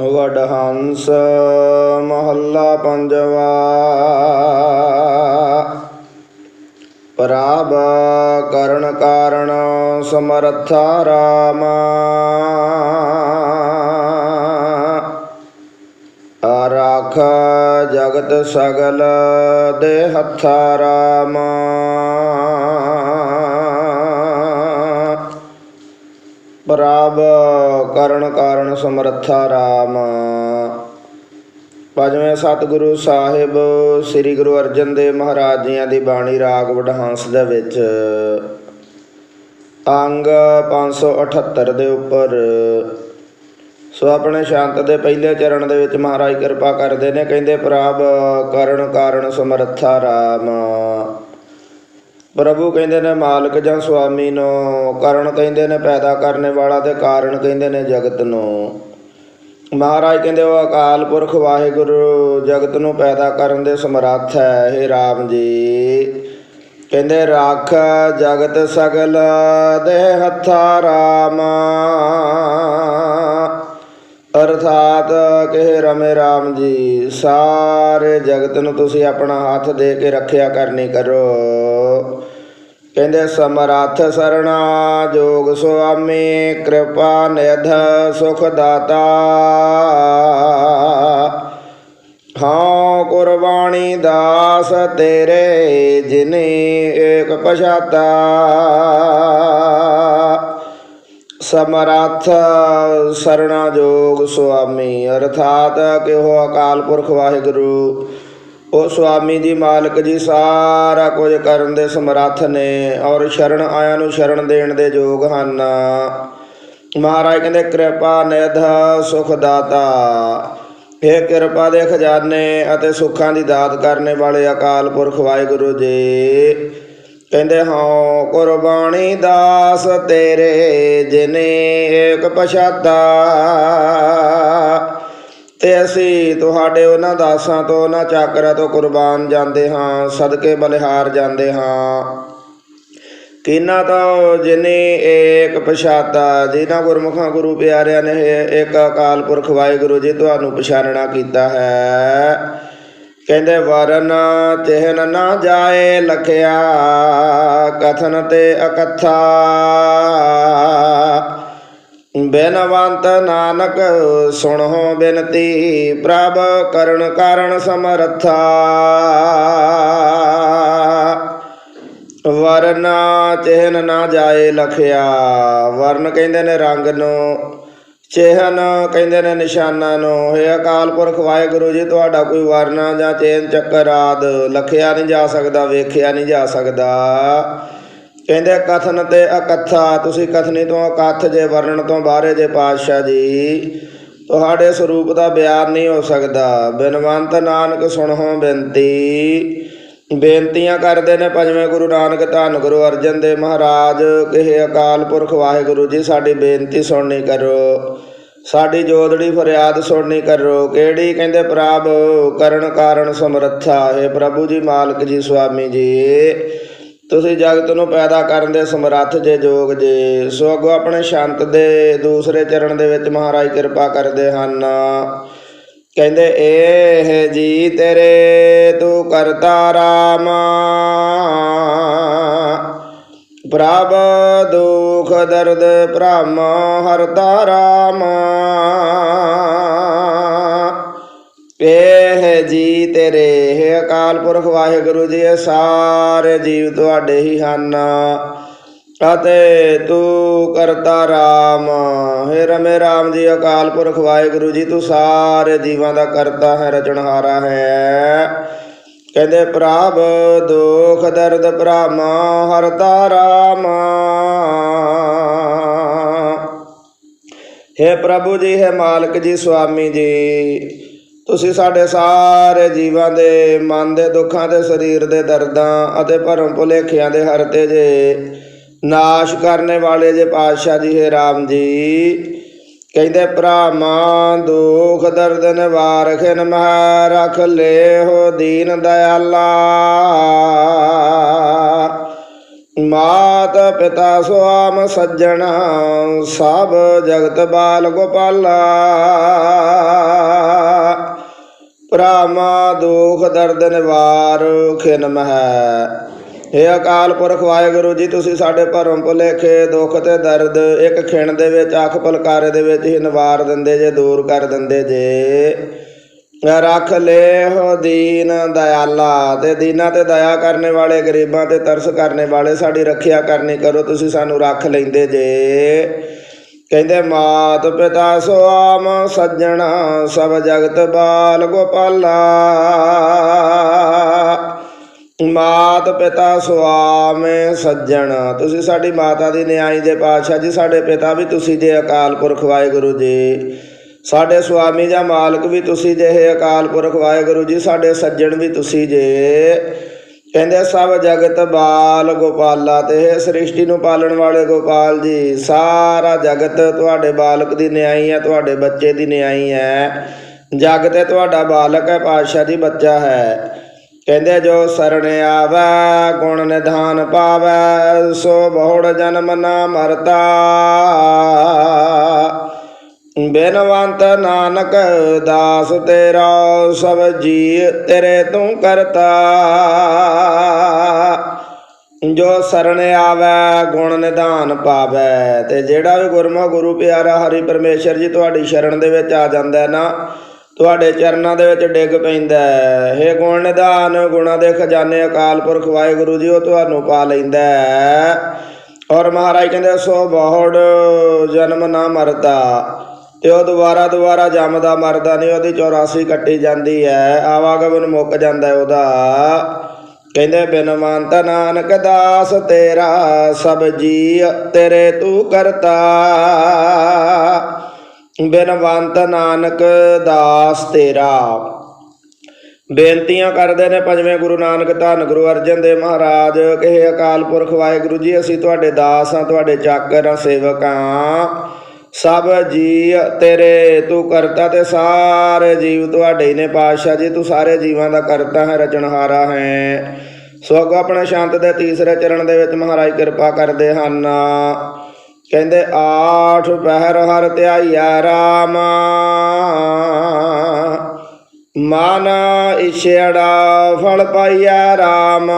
ਵਡਹੰਸ ਮਹੱਲਾ ਪੰਜਵਾ। ਪ੍ਰਭ ਕਰਨ ਕਾਰਣ ਸਮਰਥਾ ਰਾਮ। ਆਰਾਖ ਜਗਤ ਸਗਲ ਦੇ ਹੱਥਾ ਰਾਮ। ਪ੍ਰਭ ਕਰਨ ਕਾਰਨ ਸਮਰੱਥਾ ਰਾਮ। ਪੰਜਵੇਂ ਸਤਿਗੁਰੂ ਸਾਹਿਬ, ਸ੍ਰੀ ਗੁਰੂ ਅਰਜਨ ਦੇਵ ਮਹਾਰਾਜ ਜੀਆਂ ਦੀ ਬਾਣੀ ਰਾਗ ਵਡਹੰਸ ਦੇ ਵਿੱਚ। ਅੰਗ 578 ਦੇ ਉੱਪਰ। ਸੋ ਆਪਣੇ ਸ਼ਾਂਤ ਦੇ ਪਹਿਲੇ ਚਰਨ ਦੇ ਵਿੱਚ ਮਹਾਰਾਜ ਕਿਰਪਾ ਕਰਦੇ ਨੇ, ਕਹਿੰਦੇ ਪ੍ਰਭ ਕਰਨ ਕਾਰਨ ਸਮਰੱਥਾ ਰਾਮ। ਪ੍ਰਭੂ ਕਹਿੰਦੇ ਨੇ ਮਾਲਕ ਜਾਂ ਸੁਆਮੀ ਨੂੰ, ਕਰਨ ਕਹਿੰਦੇ ਨੇ ਪੈਦਾ ਕਰਨ ਵਾਲਾ ਤੇ ਕਾਰਨ ਕਹਿੰਦੇ ਨੇ ਜਗਤ ਨੂੰ। ਮਹਾਰਾਜ ਕਹਿੰਦੇ ਉਹ ਅਕਾਲ ਪੁਰਖ ਵਾਹਿਗੁਰੂ ਜਗਤ ਨੂੰ ਪੈਦਾ ਕਰਨ ਦੇ ਸਮਰੱਥ ਹੈ ਇਹ ਰਾਮ ਜੀ। ਕਹਿੰਦੇ ਰੱਖ ਜਗਤ ਸਗਲ ਦੇ ਹੱਥਾ ਰਾਮ। ਅਰਥਾਤ ਕਹੇ ਰਮੇ ਰਾਮ ਜੀ, ਸਾਰੇ ਜਗਤ ਨੂੰ ਤੁਸੀਂ ਆਪਣਾ ਹੱਥ ਦੇ ਕੇ ਰੱਖਿਆ ਕਰਨੀ ਕਰੋ। ਕਹਿੰਦੇ, ਸਮਰੱਥ ਸਰਣਾ ਜੋਗ ਸੁਆਮੀ, ਕਿਰਪਾ ਨਿਧ ਸੁਖ ਦਾਤਾ। ਹਾਂ, ਕੁਰਬਾਨੀ ਦਾਸ ਤੇਰੇ, ਜਿਨੇ ਏਕ ਪਛਾਤਾ। ਸਮਰੱਥ ਸਰਣਾ ਸੁਆਮੀ, ਅਰਥਾਤ ਕਿਹੋ ਅਕਾਲ ਪੁਰਖ ਵਾਹਿਗੁਰੂ, ਉਹ ਸੁਆਮੀ ਜੀ ਮਾਲਕ ਜੀ ਸਾਰਾ ਕੁਝ ਕਰਨ ਦੇ ਸਮਰੱਥ ਨੇ ਔਰ ਸ਼ਰਨ ਆਇਆਂ ਨੂੰ ਸ਼ਰਨ ਦੇਣ ਦੇ ਯੋਗ ਹਨ। ਮਹਾਰਾਜ ਕਹਿੰਦੇ, ਕਿਰਪਾ ਨਿਧ ਸੁਖ ਦਾਤਾ ਇਹ ਕਿਰਪਾ ਦੇ ਖਜ਼ਾਨੇ ਅਤੇ ਸੁੱਖਾਂ ਦੀ ਦਾਤ ਕਰਨੇ ਵਾਲੇ ਅਕਾਲ ਪੁਰਖ ਵਾਹਿਗੁਰੂ ਜੀ। ਕਹਿੰਦੇ ਹਾਂ ਕੁਰਬਾਨੀ ਦਾਸ ਤੇਰੇ ਜਿਨੇ ਏਕ ਪਛਾਤਾ। ਤੇ ਅਸੀਂ ਤੁਹਾਡੇ ਉਹਨਾਂ ਦਾਸਾਂ ਤੋਂ, ਉਹਨਾਂ ਚਾਕਰਾਂ ਤੋਂ ਕੁਰਬਾਨ ਜਾਂਦੇ ਹਾਂ, ਸਦਕੇ ਬਲਿਹਾਰ ਜਾਂਦੇ ਹਾਂ। ਕਿਨਾਂ ਤੋਂ ਜਿਨੇ ਏਕ ਪਛਾਤਾ, ਜਿਨ੍ਹਾਂ ਗੁਰਮੁਖਾਂ ਗੁਰੂ ਪਿਆਰਿਆਂ ਨੇ ਇੱਕ ਅਕਾਲ ਪੁਰਖ ਵਾਹਿਗੁਰੂ ਜੀ, ਤੁਹਾਨੂੰ ਪਛਾਣਨਾ ਕੀਤਾ ਹੈ। ਕਹਿੰਦੇ ਵਰਨ ਚਿਹਨ ਨਾ ਜਾਏ ਲਖਿਆ, ਕਥਨ ਤੇ ਅਕਥਾ। ਬੇਨਵੰਤ ਨਾਨਕ ਸੁਣੋ ਬੇਨਤੀ, ਪ੍ਰਭ ਕਰਨ ਕਾਰਨ ਸਮਰਥਾ। ਵਰਨ ਚਿਹਨ ਨਾ ਜਾਏ ਲਖਿਆ, ਵਰਨ ਕਹਿੰਦੇ ਨੇ ਰੰਗ ਨੂੰ ਚੇਹਨ ਕਹਿੰਦੇ ਨੇ ਨਿਸ਼ਾਨਾਂ ਨੂੰ ਇਹ ਅਕਾਲ ਪੁਰਖ ਵਾਹਿਗੁਰੂ ਜੀ, ਤੁਹਾਡਾ ਕੋਈ ਵਰਨਾ ਜਾਂ ਚੇਨ ਚੱਕਰ ਆਦ ਲਖਿਆ ਨਹੀਂ ਜਾ ਸਕਦਾ, ਵੇਖਿਆ ਨਹੀਂ ਜਾ ਸਕਦਾ। ਕਹਿੰਦੇ, ਕਥਨ ਤੇ ਅਕਥਾ, ਤੁਸੀਂ ਕਥਨੀ ਤੋਂ ਅਕਥ ਜੇ, ਵਰਣਨ ਤੋਂ ਬਾਹਰੇ ਜੇ ਪਾਤਸ਼ਾਹ ਜੀ, ਤੁਹਾਡੇ ਸਰੂਪ ਦਾ ਬਿਆਨ ਨਹੀਂ ਹੋ ਸਕਦਾ। ਬਿਨਵੰਤ ਨਾਨਕ ਸੁਣੋ ਬੇਨਤੀ। ਬੇਨਤੀਆਂ ਕਰਦੇ ਨੇ ਪੰਜਵੇਂ ਗੁਰੂ ਨਾਨਕ ਧੰਨ ਗੁਰੂ ਅਰਜਨ ਦੇਵ ਮਹਾਰਾਜ ਕਿਹ ਅਕਾਲ ਪੁਰਖ ਵਾਹਿਗੁਰੂ ਜੀ, ਸਾਡੀ ਬੇਨਤੀ ਸੁਣਨੀ ਕਰੋ। ਸਾਡੀ ਜੋਦੜੀ ਫਰਿਆਦ ਸੁਣਨੀ ਕਰੋ। ਕਿਹੜੀ? ਕਹਿੰਦੇ ਪ੍ਰਭ, ਕਰਨ ਕਾਰਨ ਸਮਰੱਥਾ। ਹੈ ਪ੍ਰਭੂ ਜੀ, ਮਾਲਕ ਜੀ, ਸੁਆਮੀ ਜੀ, ਤੁਸੀਂ ਜਗਤ ਨੂੰ ਪੈਦਾ ਕਰਨ ਦੇ ਸਮਰੱਥ ਜੇ, ਜੋਗ ਜੇ। ਸੋ ਅੱਗੋਂ ਆਪਣੇ ਸ਼ਾਂਤ ਦੇ ਦੂਸਰੇ ਚਰਨ ਦੇ ਵਿੱਚ ਮਹਾਰਾਜ ਕਿਰਪਾ ਕਰਦੇ ਹਨ। ਕਹਿੰਦੇ ਇਹ ਜੀ ਤੇਰੇ ਤੂੰ ਕਰਤਾ ਰਾਮ। ਪ੍ਰਭ ਦੁਖ ਦਰਦ ਭ੍ਰਮ ਹਰਤਾ ਰਾਮ। ਇਹ ਜੀ ਤੇਰੇ ਅਕਾਲ ਪੁਰਖ ਵਾਹਿਗੁਰੂ ਜੀ ਸਾਰੇ ਜੀਵ ਤੁਹਾਡੇ ਹੀ ਹਨ। ਅਤੇ ਤੂੰ ਕਰਤਾ ਰਾਮ। ਹੈ ਰਮੇ ਰਾਮ ਜੀ, ਅਕਾਲ ਪੁਰਖ ਵਾਹਿਗੁਰੂ ਜੀ, ਤੂੰ ਸਾਰੇ ਜੀਵਾਂ ਦਾ ਕਰਤਾ ਹੈ, ਰਚਣਹਾਰਾ ਹੈ। ਕਹਿੰਦੇ, ਪ੍ਰਭ, ਦੁਖ, ਦਰਦ ਭਰਾਮਾ ਹਰਤਾ ਰਾਮ ਹੈ ਪ੍ਰਭੂ ਜੀ, ਹੈ ਮਾਲਕ ਜੀ, ਸੁਆਮੀ ਜੀ, ਤੁਸੀਂ ਸਾਡੇ ਸਾਰੇ ਜੀਵਾਂ ਦੇ ਮਨ ਦੇ ਦੁੱਖਾਂ ਦੇ ਸਰੀਰ ਦੇ ਦਰਦਾਂ ਅਤੇ ਭਰਮ ਭੁਲੇਖਿਆਂ ਦੇ ਹਰਤੇ ਜੇ ਨਾਸ਼ ਕਰਨੇ ਵਾਲੇ ਜੇ ਪਾਤਸ਼ਾਹ ਜੀ, ਹੈ ਰਾਮ ਜੀ। ਕਹਿੰਦੇ ਭਰਾਮਾ ਦੁਖ, ਦਰਦ ਨਿਵਾਰਖਿਨ ਮਹਿ ਰਖ ਹੋ ਦੀਨ ਦਇਆਲਾ। ਮਾਤ ਪਿਤਾ ਸੁਆਮ ਸੱਜਣ, ਸਭ ਜਗਤ ਬਾਲ ਗੋਪਾਲਾ। ਭਰਾਮਾ ਦੁਖ, ਦਰਦ ਨਿਵਾਰ ਖਿਨਮ ਹੈ ਇਹ ਅਕਾਲ ਪੁਰਖ ਵਾਹਿਗੁਰੂ ਜੀ, ਤੁਸੀਂ ਸਾਡੇ ਭਰਮ ਭੁਲੇਖੇ, ਦੁੱਖ ਤੇ ਦਰਦ ਇੱਕ ਖਿਣ ਦੇ ਵਿੱਚ ਅੱਖ ਪਲਕਾਰੇ ਦੇ ਵਿੱਚ ਹੀ ਨਿਵਾਰ ਦਿੰਦੇ ਜੇ, ਦੂਰ ਕਰ ਦਿੰਦੇ ਜੇ। ਰੱਖ ਲੈ ਹੋ ਦੀਨ ਦਇਆਲਾ ਤੇ ਦੀਨਾਂ ਤੇ ਦਇਆ ਕਰਨੇ ਵਾਲੇ, ਗਰੀਬਾਂ ਤੇ ਤਰਸ ਕਰਨੇ ਵਾਲੇ, ਸਾਡੀ ਰੱਖਿਆ ਕਰਨੀ ਕਰੋ, ਤੁਸੀਂ ਸਾਨੂੰ ਰੱਖ ਲੈਂਦੇ ਜੇ। ਕਹਿੰਦੇ ਮਾਤ ਪਿਤਾ ਸੁਆਮ ਸੱਜਣਾ, ਸਭ ਜਗਤ ਬਾਲ ਗੋਪਾਲਾ। ਮਾਤ ਪਿਤਾ ਸੁਆਮੇ ਸੱਜਣ। ਤੁਸੀਂ ਸਾਡੀ ਮਾਤਾ ਦੀ ਨਿਆਈ ਦੇ ਪਾਤਸ਼ਾਹ ਜੀ, ਸਾਡੇ ਪਿਤਾ ਵੀ ਤੁਸੀਂ ਜੇ ਅਕਾਲ ਪੁਰਖ ਵਾਹਿਗੁਰੂ ਜੀ। ਸਾਡੇ ਸੁਆਮੀ ਜਾਂ ਮਾਲਕ ਵੀ ਤੁਸੀਂ ਜੇ ਹੈ ਅਕਾਲ ਪੁਰਖ ਵਾਹਿਗੁਰੂ ਜੀ, ਸਾਡੇ ਸੱਜਣ ਵੀ ਤੁਸੀਂ ਜੇ। ਕਹਿੰਦੇ ਸਭ ਜਗਤ ਬਾਲ ਗੋਪਾਲਾ ਤੇ ਇਹ ਸ੍ਰਿਸ਼ਟੀ ਨੂੰ ਪਾਲਣ ਵਾਲੇ ਗੋਪਾਲ ਜੀ, ਸਾਰਾ ਜਗਤ ਤੁਹਾਡੇ ਬਾਲਕ ਦੀ ਨਿਆਈ ਹੈ, ਤੁਹਾਡੇ ਬੱਚੇ ਦੀ ਨਿਆਈ ਹੈ। ਜਗ ਤੇ ਤੁਹਾਡਾ ਬਾਲਕ ਹੈ, ਪਾਤਸ਼ਾਹ ਜੀ, ਬੱਚਾ ਹੈ। ਕਹਿੰਦੇ ਜੋ ਸਰਣ ਆਵੈ, ਗੁਣ ਨਿਧਾਨ ਪਾਵੈ, ਸੋ ਬਹੁੜ ਜਨਮ ਨਾ ਮਰਤਾ। ਬੇਨਵੰਤ ਨਾਨਕ ਦਾਸ ਤੇਰਾ, ਸਭ ਜੀ ਤੇਰੇ ਤੂੰ ਕਰਤਾ। ਜੋ ਸਰਣ ਆਵੈ, ਗੁਣ ਨਿਧਾਨ ਪਾਵੈ, ਤੇ ਜਿਹੜਾ ਵੀ ਗੁਰਮੁਖ ਗੁਰੂ ਪਿਆਰਾ ਹਰੀ ਪਰਮੇਸ਼ਰ ਜੀ ਤੁਹਾਡੀ ਸ਼ਰਨ ਦੇ ਵਿੱਚ ਆ ਜਾਂਦਾ ਨਾ ਤੁਹਾਡੇ ਚਰਨਾਂ ਦੇ ਵਿੱਚ ਡਿੱਗ ਪੈਂਦਾ ਹੈ। ਹੇ ਗੁਣ ਨਿਧਾਨ, ਗੁਣਾ ਦੇ ਖਜ਼ਾਨੇ ਅਕਾਲ ਪੁਰਖ ਵਾਹਿਗੁਰੂ ਜੀ, ਉਹ ਤੁਹਾਨੂੰ ਪਾ ਲੈਂਦਾ ਹੈ। ਔਰ ਮਹਾਰਾਜ ਕਹਿੰਦੇ, ਸੋ ਬਹੁੜ ਜਨਮ ਨਾ ਮਰਦਾ, ਤੇ ਉਹ ਦੁਬਾਰਾ ਦੁਬਾਰਾ ਜੰਮਦਾ ਮਰਦਾ ਨਹੀਂ, ਉਹਦੀ 84 ਕੱਟੀ ਜਾਂਦੀ ਹੈ, ਆਵਾਗਮਨ ਮੁੱਕ ਜਾਂਦਾ ਉਹਦਾ। ਕਹਿੰਦੇ ਬਿਨਵੰਤ ਨਾਨਕ ਦਾਸ ਤੇਰਾ ਸਭ ਜੀ ਤੇਰੇ ਤੂੰ ਕਰਤਾ। ਬਿਨਵੰਤ ਨਾਨਕ ਦਾਸ ਤੇਰਾ। ਬੇਨਤੀਆਂ ਕਰਦੇ ਨੇ ਪੰਜਵੇਂ ਗੁਰੂ ਨਾਨਕ ਧੰਨ ਗੁਰੂ ਅਰਜਨ ਦੇਵ ਮਹਾਰਾਜ ਕਹੇ ਅਕਾਲ ਪੁਰਖ ਵਾਹਿਗੁਰੂ ਜੀ, ਅਸੀਂ ਤੁਹਾਡੇ ਦਾਸ ਹਾਂ ਤੁਹਾਡੇ ਚਾਕਰ ਹਾਂ ਸੇਵਕ ਹਾਂ ਸਭ ਜੀ ਤੇਰੇ, ਤੂੰ ਕਰਤਾ ਤੇ ਸਾਰੇ ਜੀਵ ਤੁਹਾਡੇ ਹੀ ਨੇ ਪਾਤਸ਼ਾਹ ਜੀ, ਤੂੰ ਸਾਰੇ ਜੀਵਾਂ ਦਾ ਕਰਤਾ ਹੈ, ਰਚਨਹਾਰਾ ਹੈ। ਸੋ ਅੱਗੋਂ ਆਪਣੇ ਸ਼ਾਂਤ ਦੇ ਤੀਸਰੇ ਚਰਨ ਦੇ ਵਿੱਚ ਮਹਾਰਾਜ ਕਿਰਪਾ ਕਰਦੇ ਹਨ। ਕਹਿੰਦੇ ਆਠ ਪਹਿਰ ਹਰ ਧਿਆਈਆ ਰਾਮ। ਮਨ ਇਛੜਾ ਫਲ ਪਾਈਆ ਰਾਮ।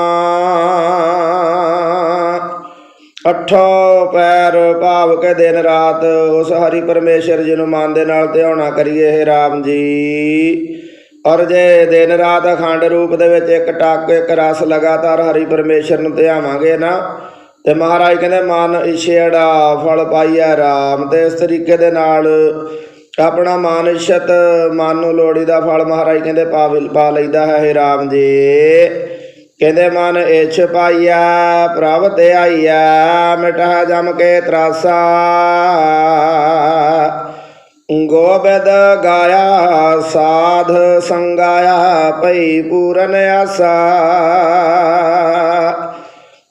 ਅਠੋ ਪੈਰ ਭਾਵ ਕੇ ਦਿਨ ਰਾਤ ਉਸ ਹਰੀ ਪਰਮੇਸ਼ਰ ਜੀ ਨੂੰ ਮਨ ਦੇ ਨਾਲ ਧਿਆਉਣਾ ਕਰੀਏ, ਹੈ ਰਾਮ ਜੀ। ਔਰ ਜੇ ਦਿਨ ਰਾਤ ਅਖੰਡ ਰੂਪ ਦੇ ਵਿੱਚ ਇੱਕ ਟੱਕ, ਇੱਕ ਰਸ ਲਗਾਤਾਰ ਹਰੀ ਪਰਮੇਸ਼ਰ ਨੂੰ ਧਿਆਵਾਂਗੇ ਨਾ ਤੇ ਮਹਾਰਾਜ ਕਹਿੰਦੇ, ਮਨ ਇਛੇੜਾ ਫਲ ਪਾਈਆ ਰਾਮ। ਤੇ ਇਸ ਤਰੀਕੇ ਦੇ ਨਾਲ ਆਪਣਾ ਮਨ ਮਾਨਿਸ਼ਤ ਮਨ ਨੂੰ ਲੋੜੀ ਦਾ ਫਲ ਮਹਾਰਾਜ ਕਹਿੰਦੇ ਪਾ ਪਾ ਲਈਦਾ ਹੈ, ਹੇ ਰਾਮ ਜੀ। ਕਹਿੰਦੇ, ਮਨ ਇਛ ਪਾਈਆ ਪ੍ਰਭ ਤੇ ਆਈਆ ਮਿਟਾ ਜਮ ਕੇ ਤਰਾਸਾ। ਗੋਬਿੰਦ ਗਾਇਆ, ਸਾਧ ਸੰਗਾਇਆ ਪਈ ਪੂਰਨ ਆਸਾ।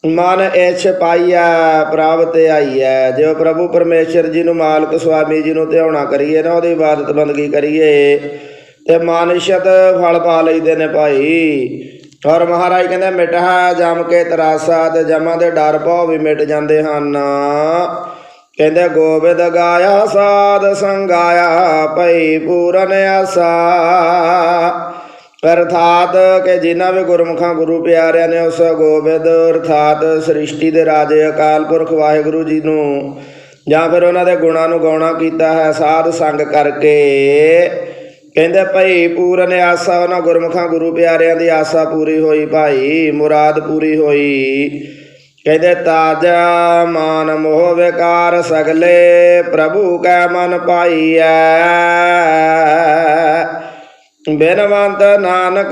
ਮਨ ਇਛ ਪਾਈਆ ਪ੍ਰਭ ਤੇ ਆਈਐ। ਜੋ ਪ੍ਰਭੂ ਪਰਮੇਸ਼ਰ ਜੀ ਨੂੰ ਮਾਲਕ ਸੁਆਮੀ ਜੀ ਨੂੰ ਧਿਆਉਣਾ ਕਰੀਏ ਨਾ, ਉਹਦੀ ਇਬਾਦਤ ਬੰਦਗੀ ਕਰੀਏ। ਤੇ ਮਾਨਿਸ਼ਤ ਫਲ ਪਾ ਲਈਦੇ ਨੇ ਭਾਈ। ਔਰ ਮਹਾਰਾਜ ਕਹਿੰਦੇ, ਮਿਟਾ ਜਮ ਕੇ ਤਰਾਸਾ ਤੇ ਜਮਾਂ ਦੇ ਡਰ ਪਾਉ ਵੀ ਮਿਟ ਜਾਂਦੇ ਹਨ। ਕਹਿੰਦੇ, ਗੋਬਿੰਦ ਗਾਇਆ, ਸਾਧ ਸੰਗਾਇਆ, ਭਈ ਪੂਰਨ ਆਸਾ। ਅਰਥਾਤ ਕਿ ਜਿਨ੍ਹਾਂ ਵੀ ਗੁਰਮੁਖਾਂ ਗੁਰੂ ਪਿਆਰਿਆਂ ਨੇ ਉਸ ਗੋਬਿੰਦ ਅਰਥਾਤ ਸ੍ਰਿਸ਼ਟੀ ਦੇ ਰਾਜੇ ਅਕਾਲ ਪੁਰਖ ਵਾਹਿਗੁਰੂ ਜੀ ਨੂੰ ਜਾਂ ਫਿਰ ਉਹਨਾਂ ਦੇ ਗੁਣਾਂ ਨੂੰ ਗਾਉਣਾ ਕੀਤਾ ਹੈ, ਸਾਧ ਸੰਗ ਕਰਕੇ ਕਹਿੰਦੇ ਭਾਈ ਪੂਰਨ ਆਸਾ ਉਹਨਾਂ ਗੁਰਮੁਖਾਂ ਗੁਰੂ ਪਿਆਰਿਆਂ ਦੀ ਆਸਾ ਪੂਰੀ ਹੋਈ ਭਾਈ, ਮੁਰਾਦ ਪੂਰੀ ਹੋਈ। ਕਹਿੰਦੇ ਤਾਜਾ ਮਾਨ ਮੋਹ ਵਿਕਾਰ ਸਗਲੇ ਪ੍ਰਭੂ ਕੈ ਮਨ ਪਾਈਐ। ਬਿਨਵੰਤ ਨਾਨਕ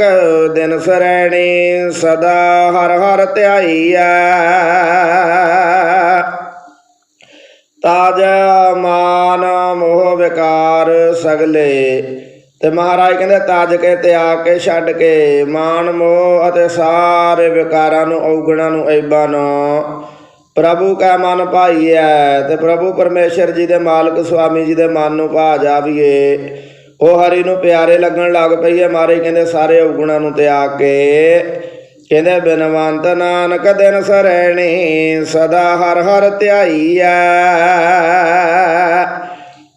ਦਿਨ ਸਰੈਣੀ ਸਦਾ ਹਰ ਹਰ ਧਿਆਈਐ। ਤਾਜ ਮਾਨ ਮੋਹ ਵਿਕਾਰ ਸਗਲੇ। ਤੇ ਮਹਾਰਾਜ ਕਹਿੰਦੇ, ਤਾਜ ਕੇ, ਤਿਆਗ ਕੇ, ਛੱਡ ਕੇ, ਮਾਨ ਮੋਹ ਅਤੇ ਸਾਰੇ ਵਿਕਾਰਾਂ ਨੂੰ, ਔਗਣਾਂ ਨੂੰ ਐਬਾਂ ਨੂੰ ਪ੍ਰਭੂ ਕਾ ਮਨ ਭਾਈਐ। ਤੇ ਪ੍ਰਭੂ ਪਰਮੇਸ਼ਰ ਜੀ ਦੇ ਮਾਲਕ ਸੁਆਮੀ ਜੀ ਦੇ ਮਨ ਨੂੰ ਭਾ ਜਾਵੀਏ। ਉਹ ਹਰੀ ਨੂੰ ਪਿਆਰੇ ਲੱਗਣ ਲੱਗ ਪਈ ਹੈ। ਮਾਰੇ ਕਹਿੰਦੇ, ਸਾਰੇ ਔਗੁਣਾਂ ਨੂੰ ਤਿਆਗ ਕੇ ਕਹਿੰਦੇ, ਬਿਨਵੰਤ ਨਾਨਕ ਦਿਨ ਸਰੈਣੀ ਸਦਾ ਹਰ ਹਰ ਧਿਆਈਐ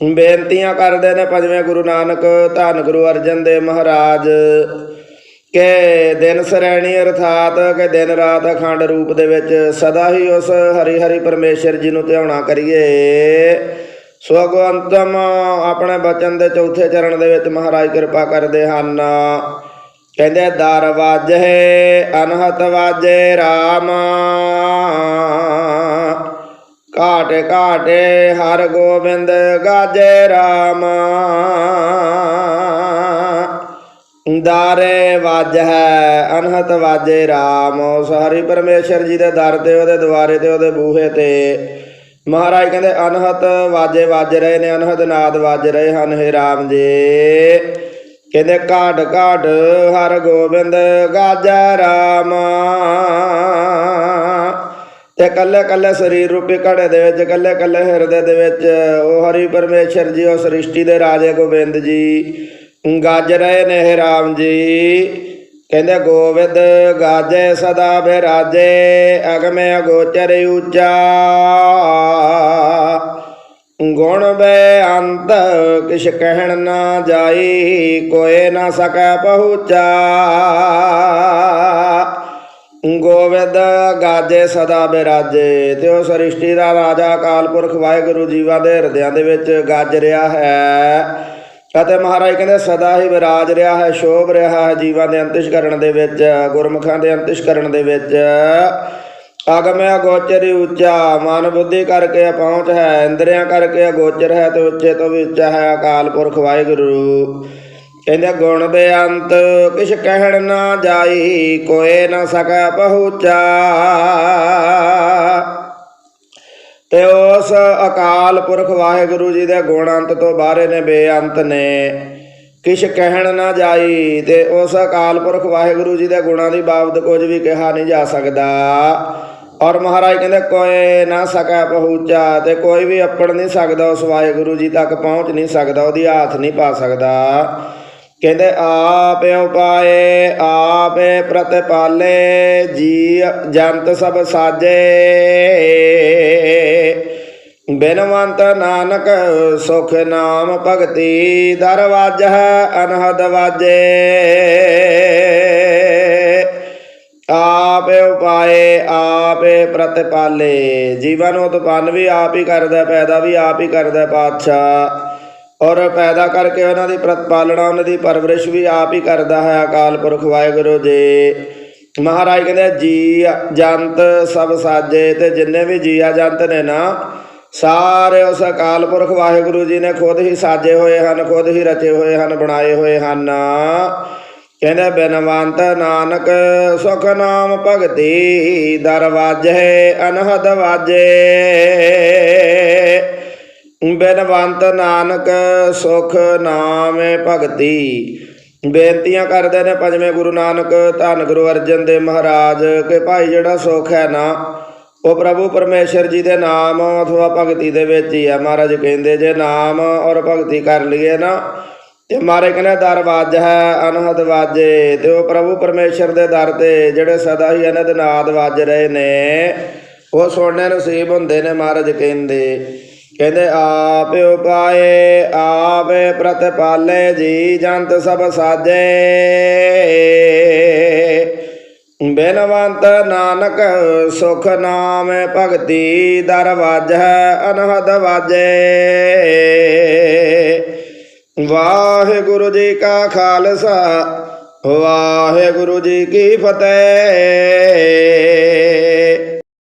ਬੇਨਤੀਆਂ ਕਰਦੇ ਨੇ ਪੰਜਵੇਂ ਗੁਰੂ ਨਾਨਕ, ਧੰਨ ਗੁਰੂ ਅਰਜਨ ਦੇਵ ਮਹਾਰਾਜ, ਕਿ ਦਿਨ ਸਰੈਣੀ ਅਰਥਾਤ ਕਿ ਦਿਨ ਰਾਤ ਅਖੰਡ ਰੂਪ ਦੇ ਵਿੱਚ ਸਦਾ ਹੀ ਉਸ ਹਰੀ ਹਰੀ ਪਰਮੇਸ਼ਰ ਜੀ ਨੂੰ ਧਿਆਉਣਾ ਕਰੀਏ। ਸੋ ਅੰਤਮ ਆਪਣੇ ਬਚਨ ਦੇ ਚੌਥੇ ਚਰਨ ਦੇ ਵਿੱਚ ਮਹਾਰਾਜ ਕਿਰਪਾ ਕਰਦੇ ਹਨ। ਕਹਿੰਦੇ, ਦਰ ਵਾਜੇ, ਅਨਹਤ ਵਾਜੇ RAM ਘਾਟੇ ਘਾਟੇ ਹਰ ਗੋਬਿੰਦ ਗਾਜੇ RAM ਦਾਰੇ ਵਾਜ ਹੈ ਅਨਹਤ ਵਾਜੇ RAM ਉਸ ਹਰੀ ਪਰਮੇਸ਼ਰ ਜੀ ਦੇ ਦਰ ਤੇ, ਉਹਦੇ ਦੁਆਰੇ ਤੇ, ਉਹਦੇ ਬੂਹੇ ਤੇ ਮਹਾਰਾਜ ਕਹਿੰਦੇ ਅਨਹਤ ਵਾਜੇ ਵੱਜ ਰਹੇ ਨੇ, ਅਨਹਦ ਨਾਦ ਵੱਜ ਰਹੇ ਹਨ, ਹੇ RAM ਜੀ। ਕਹਿੰਦੇ, ਘਾਟ ਘਾਟ, ਹਰ ਗੋਬਿੰਦ ਗਾਜੈ RAM ਤੇ ਕੱਲੇ ਕੱਲੇ ਸਰੀਰ ਰੂਪੀ ਘੜੇ ਦੇ ਵਿੱਚ, ਕੱਲੇ ਕੱਲੇ ਹਿਰਦੇ ਦੇ ਵਿੱਚ, ਉਹ ਹਰੀ ਪਰਮੇਸ਼ਰ ਜੀ, ਉਹ ਸ੍ਰਿਸ਼ਟੀ ਦੇ ਰਾਜੇ ਗੋਬਿੰਦ ਜੀ, ਗੱਜ ਰਹੇ ਨੇ, ਹੇ ਰਾਮ ਜੀ। ਕਹਿੰਦੇ ਗੋਬਿੰਦ ਗਾਜੇ ਸਦਾ ਬਿਰਾਜੇ, ਅਗਮੇ ਅਗੋਚਰ ਉੱਚਾ। ਗੁਣ ਬੇਅੰਤ ਕਿਛ ਕਹਿਣ ਨਾ ਜਾਈ ਕੋਏ ਨਾ ਸਕੈ ਪਹੁੰਚਾ। ਗੋਵਿੰਦ ਗਾਜੇ ਸਦਾ ਬਿਰਾਜੇ ਤੇ ਉਹ ਸ੍ਰਿਸ਼ਟੀ ਦਾ ਰਾਜਾ ਅਕਾਲ ਪੁਰਖ ਵਾਹਿਗੁਰੂ ਜੀਵਾਂ ਦੇ ਹਿਰਦਿਆਂ ਦੇ ਵਿੱਚ ਗੱਜ ਰਿਹਾ ਹੈ। ਅਤੇ ਮਹਾਰਾਜ ਕਹਿੰਦੇ, ਸਦਾ ਹੀ ਵਿਰਾਜ ਰਿਹਾ ਹੈ, ਸ਼ੋਭ ਰਿਹਾ ਹੈ ਜੀਵਾਂ ਦੇ ਅੰਤਿਸ਼ ਕਰਨ ਦੇ ਵਿੱਚ, ਗੁਰਮੁਖਾਂ ਦੇ ਅੰਤਿਸ਼ ਕਰਨ ਦੇ ਵਿੱਚ। ਅਗਮਿਆ ਗੋਚਰੀ ਉੱਚਾ, ਮਨ ਬੁੱਧੀ ਕਰਕੇ ਪਹੁੰਚ ਹੈ, ਇੰਦਰੀਆਂ ਕਰਕੇ ਅਗੋਚਰ ਹੈ ਤੇ ਉੱਚੇ ਤੋਂ ਵੀ ਉੱਚਾ ਹੈ, ਅਕਾਲ ਪੁਰਖ ਵਾਹਿਗੁਰੂ। ਕਹਿੰਦੇ, ਗੁਣ ਬੇਅੰਤ ਕਿਛ ਕਹਿਣ ਨਾ ਜਾਈ, ਕੋਏ ਨਾ ਸਕੈ ਪਹੁੰਚਾ ਤੇ ਉਸ ਅਕਾਲ ਪੁਰਖ ਵਾਹਿਗੁਰੂ ਜੀ ਦੇ ਗੁਣ ਅੰਤ ਤੋਂ ਬਾਹਰੇ ਨੇ ਬੇਅੰਤ ਨੇ। ਕਿਛ ਕਹਿਣ ਨਾ ਜਾਈ ਤੇ ਉਸ ਅਕਾਲ ਪੁਰਖ ਵਾਹਿਗੁਰੂ ਜੀ ਦੇ ਗੁਣਾਂ ਦੀ ਬਾਬਤ ਕੁਝ ਵੀ ਕਿਹਾ ਨਹੀਂ ਜਾ ਸਕਦਾ। ਔਰ ਮਹਾਰਾਜ ਕਹਿੰਦੇ, ਕੋਈ ਨਾ ਸਕੈ ਪਹੁੰਚਾ ਤੇ ਕੋਈ ਵੀ ਆਪਣ ਨਹੀਂ ਸਕਦਾ, ਉਸ ਵਾਹਿਗੁਰੂ ਜੀ ਤੱਕ ਪਹੁੰਚ ਨਹੀਂ ਸਕਦਾ, ਉਹਦੀ ਹੱਥ ਨਹੀਂ ਪਾ ਸਕਦਾ। ਕਹਿੰਦੇ, ਆਪੇ ਉਪਾਏ, ਆਪੇ ਪ੍ਰਤਪਾਲੇ, ਜੀ ਜੰਤ ਸਭ ਸਾਜੇ। ਬਿਨਵੰਤ ਨਾਨਕ ਸੁਖ ਨਾਮ ਭਗਤੀ ਦਰਵਾਜ ਹੈ ਅਨਹਦ ਵਾਜੇ। ਆਪੇ ਉਪਾਏ, ਆਪੇ ਪ੍ਰਤਿਪਾਲੇ, ਜੀਵਨ ਉਤਪੰਨ ਵੀ ਆਪ ਹੀ ਕਰਦਾ, ਪੈਦਾ ਵੀ ਆਪ ਹੀ ਕਰਦਾ ਪਾਤਸ਼ਾਹ। ਔਰ ਪੈਦਾ ਕਰਕੇ ਉਹਨਾਂ ਦੀ ਪ੍ਰਤਪਾਲਣਾ, ਉਹਨਾਂ ਦੀ ਪਰਵਰਿਸ਼ ਵੀ ਆਪ ਹੀ ਕਰਦਾ ਹੈ ਅਕਾਲ ਪੁਰਖ ਵਾਹਿਗੁਰੂ ਜੀ। ਮਹਾਰਾਜ ਕਹਿੰਦੇ ਜੀ ਜੰਤ ਸਭ ਸਾਜੇ ਤੇ ਜਿੰਨੇ ਵੀ ਜੀਆ ਜੰਤ ਨੇ ਨਾ ਸਾਰੇ ਉਸ ਅਕਾਲ ਪੁਰਖ ਵਾਹਿਗੁਰੂ ਜੀ ਨੇ ਖੁਦ ਹੀ ਸਾਜੇ ਹੋਏ ਹਨ, ਖੁਦ ਹੀ ਰਚੇ ਹੋਏ ਹਨ, ਬਣਾਏ ਹੋਏ ਹਨ। ਕਹਿੰਦੇ, ਬਿਨਵੰਤ ਨਾਨਕ ਸੁਖ ਨਾਮ ਭਗਤੀ ਦਰਵਾਜੇ, ਅਨਹਦ ਵਾਜੇ। ਬਿਨਵੰਤ ਨਾਨਕ ਸੁਖ ਨਾਮ ਭਗਤੀ। ਬੇਨਤੀਆਂ ਕਰਦੇ ਨੇ ਪੰਜਵੇਂ ਗੁਰੂ ਨਾਨਕ, ਧੰਨ ਗੁਰੂ ਅਰਜਨ ਦੇਵ ਮਹਾਰਾਜ, ਕਿ ਭਾਈ ਜਿਹੜਾ ਸੁਖ ਹੈ ਨਾ ਉਹ ਪ੍ਰਭੂ ਪਰਮੇਸ਼ਰ ਜੀ ਦੇ ਨਾਮ ਅਥਵਾ ਭਗਤੀ ਦੇ ਵਿੱਚ ਹੀ ਆ। ਮਹਾਰਾਜ ਕਹਿੰਦੇ, ਜੇ ਨਾਮ ਔਰ ਭਗਤੀ ਕਰ ਲਈਏ ਨਾ, ਤੇ ਮਾਰੇ ਕਹਿੰਦੇ ਦਰ ਵਾਜ ਹੈ ਅਨਹਦ ਵਾਜੇ। ਤੇ ਉਹ ਪ੍ਰਭੂ ਪਰਮੇਸ਼ਰ ਦੇ ਦਰ ਤੇ ਜਿਹੜੇ ਸਦਾ ਹੀ ਅਨਹਦ ਨਾਦ ਵੱਜ ਰਹੇ ਨੇ, ਉਹ ਸੁਣਨੇ ਨਸੀਬ ਹੁੰਦੇ ਨੇ, ਮਹਾਰਾਜ ਕਹਿੰਦੇ। ਕਹਿੰਦੇ, ਆਪੇ ਉਪਾਏ, ਆਪੇ ਪ੍ਰਤਿਪਾਲੇ ਜੀ, ਜੰਤ ਸਭ ਸਾਜੇ। ਬੇਨਵੰਤ ਨਾਨਕ ਸੁਖ ਨਾਮ ਭਗਤੀ ਦਰਵਾਜ਼ ਹੈ ਅਨਹਦ ਵਾਜੇ। ਵਾਹਿਗੁਰੂ ਜੀ ਕਾ ਖਾਲਸਾ, ਵਾਹਿਗੁਰੂ ਜੀ ਕੀ ਫਤਿਹ।